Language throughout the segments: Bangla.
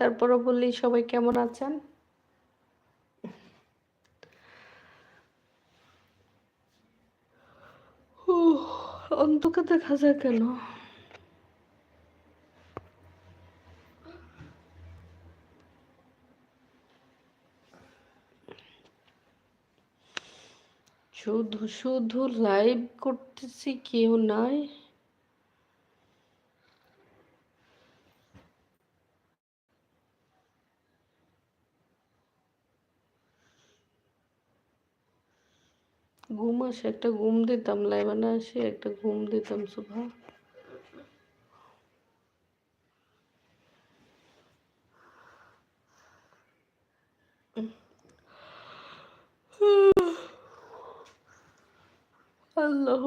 তারপরও বললি সবাই কেমন আছেন? উহ, অন্ধকে দেখা যায় কেন? শুধু শুধু লাইভ করতেছি কেউ নাই। ঘুম আসে একটা ঘুম দিতাম লাইবানা আসে একটা ঘুম দিতাম সুভা। আল্লাহ।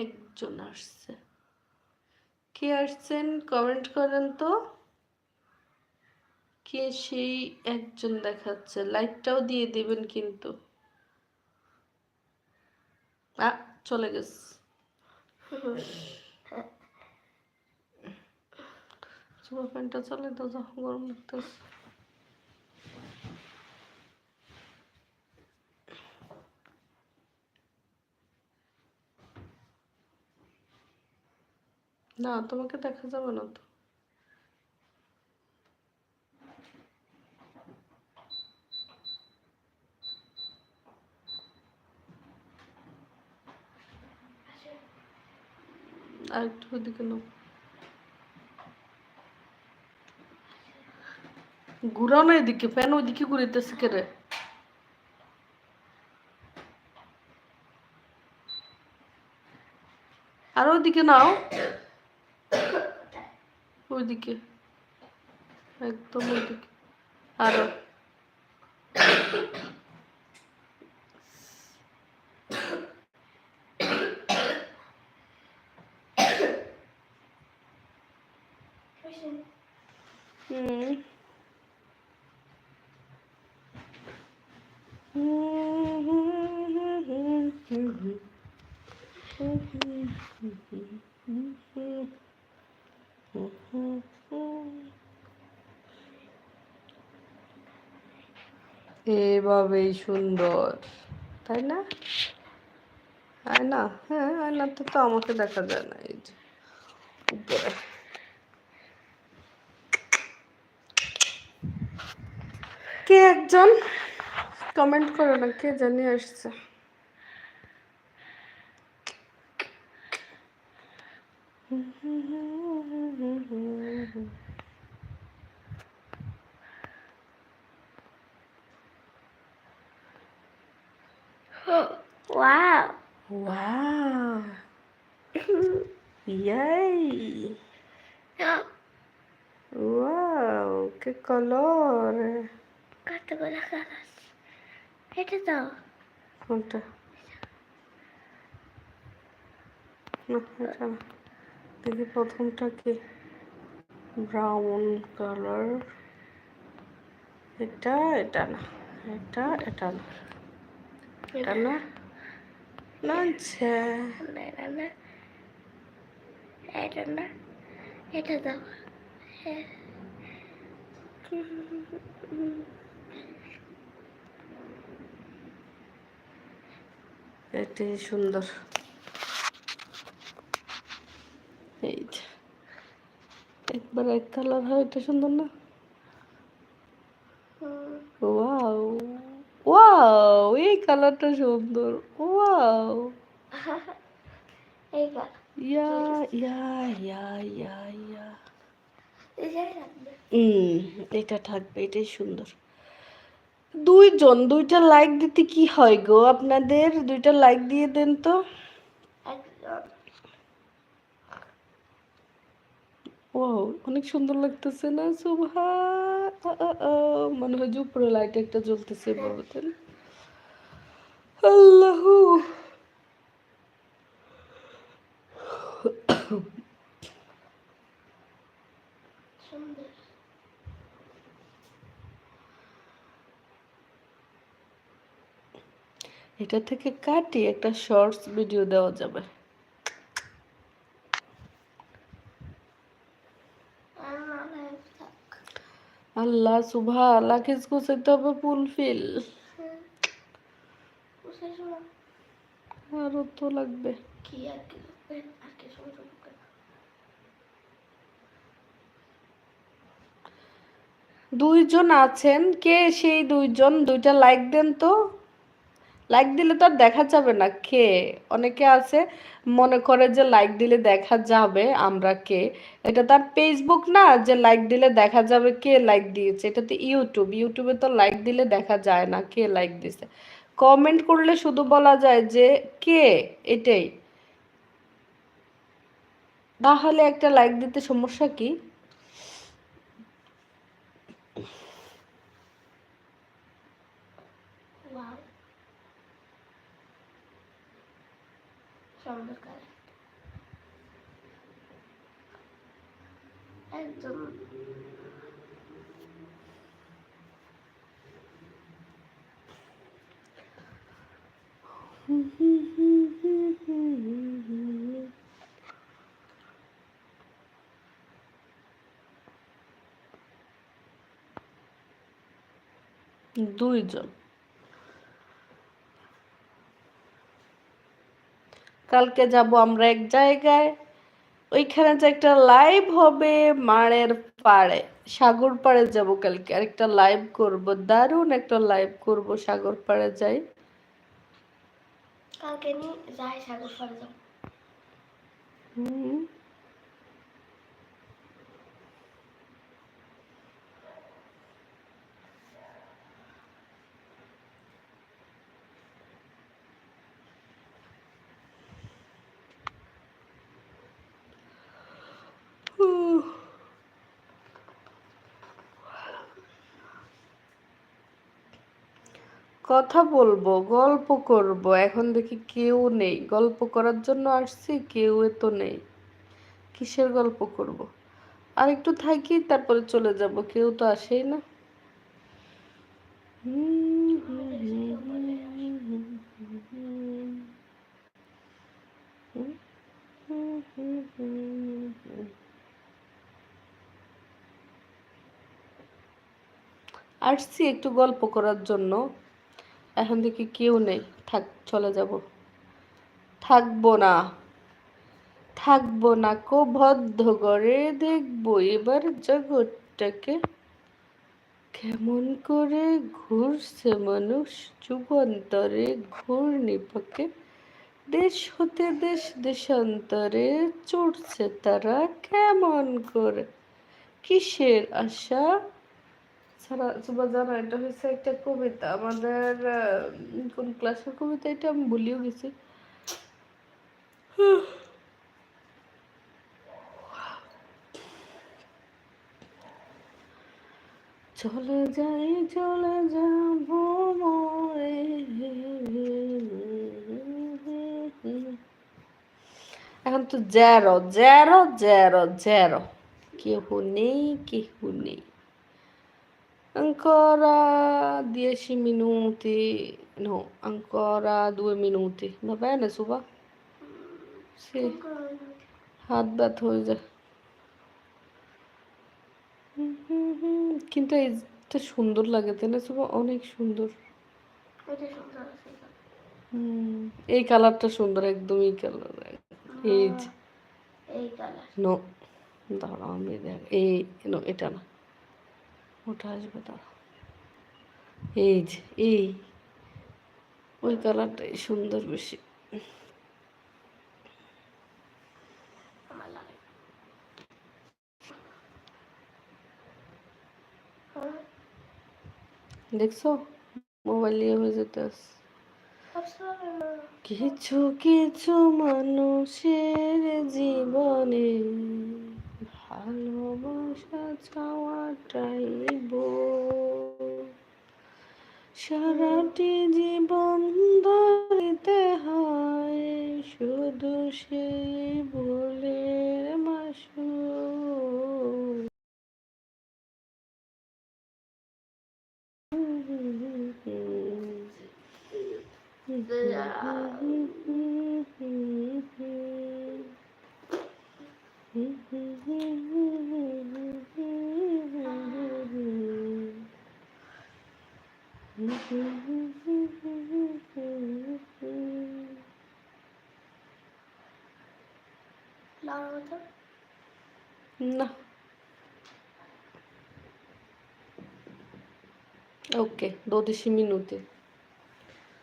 একজন আসছে। কে আসছেন? কমেন্ট করেন তো। কে সেই একজন দেখাচ্ছে। লাইটটাও দিয়ে দিবেন কিন্তু। আ চলে গেছে। ফ্যানটা চলে তো গরম লাগতেছে। না, তোমাকে দেখা যাবে না তো। নাও। ঘুরাও না এদিকে, ফ্যান ওইদিকে ঘুরাইতেছে কে রে? আর ওইদিকে নাও। ওইদিকে। একদম ওইদিকে। আরও হুম। এভাবেই সুন্দর। তাই না? আয়না হ্যাঁ আয়নাতে তো আমাকে দেখা যায় না, এই যে, উপরে। কে একজন? কমেন্ট করো না, কে জানি আসছে। Wow. Wow! Yay! Wow! ¡Qué color! কতগুলো কাগজ এটা দাও কোনটা না এটা না দেখি প্রথমটা কি ব্রাউন কালার এটা এটা না এটা এটা না না আচ্ছা না না না এটা সুন্দর এই একবার এক কালার হয় এটা সুন্দর না ওয়াও ওয়াও এই কালারটা সুন্দর ওয়াও। এই ইয়া ইয়া ইয়া ইয়া ইয়া। হুম এটা থাকবে এটাই সুন্দর। দুইজন দুইটা লাইক দিতে কি হয় গো আপনাদের? দুইটা লাইক দিয়ে দেন তো। ও অনেক সুন্দর লাগতেছে না? সুভা মনে হয় উপরে লাইট একটা জ্বলতেছে বলতেন আল্লাহ। এটা থেকে কাটি একটা শর্টস ভিডিও দেওয়া যাবে। আল্লাহ সুভা গুছাইতে হবে ফুলফিল। আরও তো লাগবে। কি আর কি লাগবে? আর কি সময় দুইজন আছেন। কে সেই দুইজন? দুইটা লাইক দেন তো। লাইক দিলে তো আর দেখা যাবে না কে। অনেকে আছে, মনে করে যে লাইক দিলে দেখা যাবে আমরা কে। এটা তার ফেসবুক না যে লাইক দিলে দেখা যাবে কে লাইক দিয়েছে। এটা তো ইউটিউব ইউটিউবে তো লাইক দিলে দেখা যায় না কে লাইক দিয়েছে। কমেন্ট করলে শুধু বলা যায় যে কে? এটাই। তাহলে একটা লাইক দিতে সমস্যা কি ওয়াও সুন্দর কালার একদম। দুইজন। কালকে যাব আমরা এক জায়গায়। ওইখানে যে একটা লাইভ হবে মাড়ের পাড়ে। সাগর পাড়ে যাব কালকে। আর একটা লাইভ করব। দারুণ একটা লাইভ করব সাগর পাড়ে যাই। কালকে নি যাই সাগর পাড়ে যাব। হুম। কথা বলব, গল্প করব। এখন দেখি কেউ নেই। গল্প করার জন্য আসছি, কেউ তো নেই। কিসের গল্প করব। আর একটু থাকি, তারপরে চলে যাব। কেউ তো আসেই না। আসছি একটু গল্প করার জন্য। এখন দেখি কেউ নেই। থাক, চলে যাব। থাকব না। থাকব না কো বদ্ধ করে দেখব এবার জগৎটাকে। কেমন করে ঘুরছে মানুষ যুগান্তরে ঘূর্ণিপাকে দেশ হতে দেশ, দেশান্তরে চড়ছে তারা কেমন করে? কিসের আশা? ছাড়া সুবা জানো, এটা হচ্ছে একটা কবিতা। আমাদের কোন ক্লাসের কবিতা এটা আমি ভুলিও গেছি। চলে যাই, চলে যাব এখন তো জ্যারো জ্যারো জ্যারো জ্যারো। কেহ নেই কেহ নেই। Ancora dieci minuti, no, ancora due minuti. Va bene, Suba? Sì, হুম, হুম। কিন্তু এইটা সুন্দর লাগে তাই না সুবা অনেক সুন্দর এই কালারটা সুন্দর একদম এই কালার এই নো দাঁড়াও আমি দেখ এই নো এটা না ওটা আসবে দাঁড়াও এই যে এই। ওই কালারটাই সুন্দর বেশি। দেখছ? মোবাইল নিয়ে হয়ে যেতে কিছু কিছু মানুষের জীবনে ভালোবাসা চাওয়াটাই। সারাটি জীবন ধরিতে হয় শুধু সেই ভুলের মাসু লড়ো Ok, 12 minuti.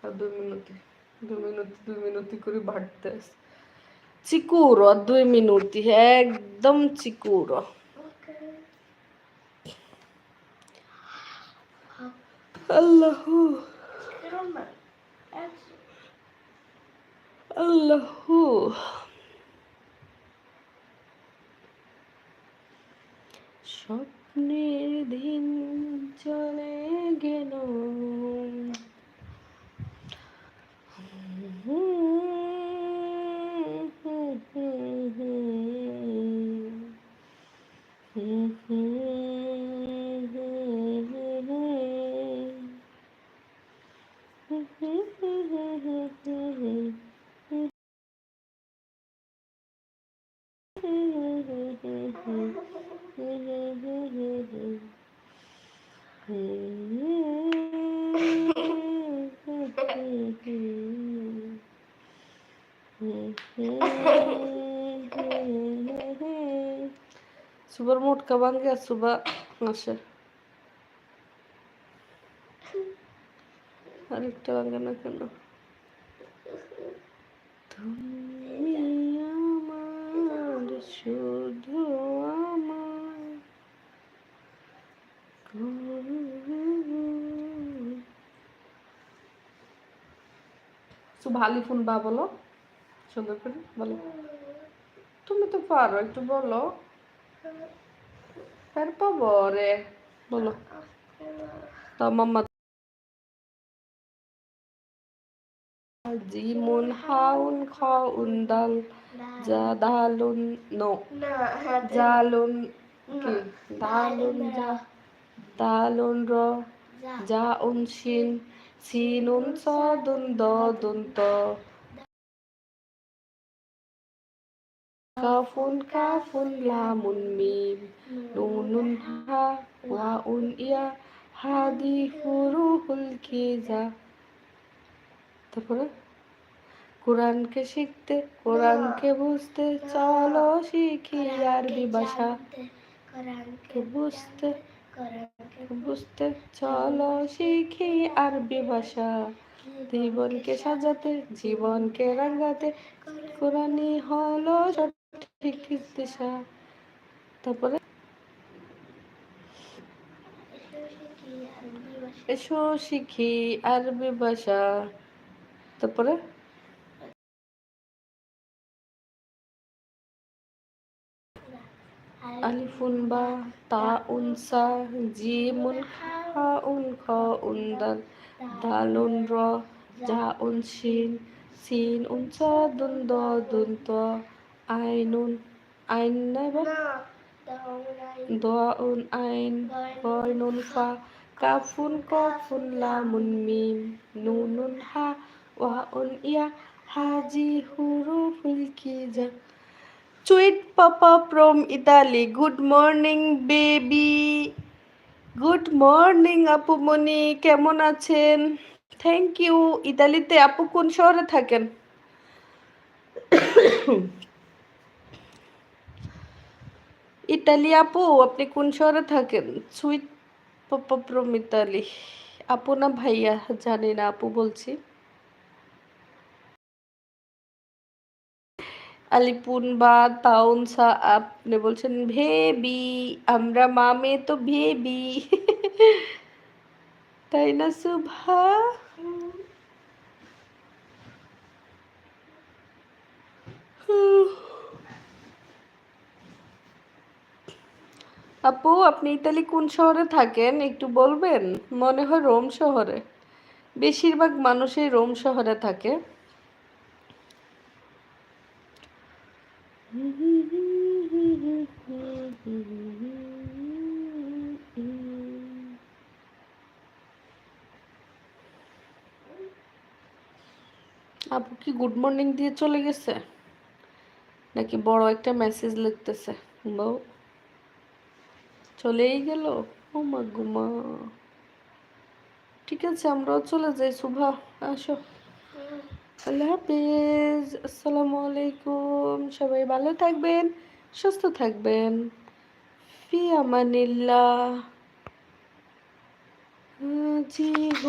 A due minuti. Due minuti, due minuti করে বাড়তে। Sicuro, a due minuti. একদম sicuro. ওকে আল্লাহু কিরম না চলে গেল। হুম হুম চলে सुबह मोटका बन गया सुबह আসে আরেকটা বাঙ্গে না কেন তুমি আমার শুধু আমার ভালি ফোন বা বলো সুন্দর করে বলো তুমি তো পারো একটু বলো আর পাবো রে বলো তো মাম্মা জিমুন হাউন খাউন দাল যা দালুন নো না জালুন কি দালুন যা দালুন র যা যা কাফুন লামুন মিম নুনুন হা ওয়া উন ইয়া হাদি হুরুহুল কিজা তারপরে কোরআনকে শিখতে কোরআনকে বুঝতে চলো শিখি আরবি ভাষা কে বুঝতে বুঝতে চলো শিখি আরবি ভাষা জীবনকে সাজাতে জীবনকে রাঙাতে কোরআনই হলো তারপরে? এসো শিখি আরবি ভাষা। তারপরে? আলিফুন বা তা উনসা জিমুন হা উন খ উন দাল দালুন র, যা উন সিন উন আইনুন আইন নাই বা? দোয়া উন আইন। গয়নুন ফা কাফুন কফুন লামুন মিম নুনুন হা ওয়া উন ইয়া হাজি হুরুফুল কিজা Sweet Papa from Italy. Good morning, baby. Good morning আপু মনি কেমন আছেন? Thank you. ইতালিতে আপু কোন শহরে থাকেন? ইতালি, আপু, আপনি কোন শহরে থাকেন? Sweet papa from Italy. আপু না ভাইয়া? জানি না, আপু বলছি। আলিপুন বা তাউনসা আপনি বলছেন ভেবি। আমরা মামে তো ভেবি। তাই না, সুভা? আপু, আপনি ইতালি কোন শহরে থাকেন? একটু বলবেন? মনে হয় রোম শহরে। বেশিরভাগ মানুষই রোম শহরে থাকে। আপু কি গুড মর্নিং দিয়ে চলে গেছে? নাকি বড় একটা মেসেজ লিখতেছে? বউ? চলেই গেল। ও মা গুমা ঠিক আছে, আমরাও চলে যাই। শুভা আসো। আল্লাহ হাফিজ। আসসালামু আলাইকুম। সবাই ভালো থাকবেন, সুস্থ থাকবেন। ফি আমানিল্লাহ। জি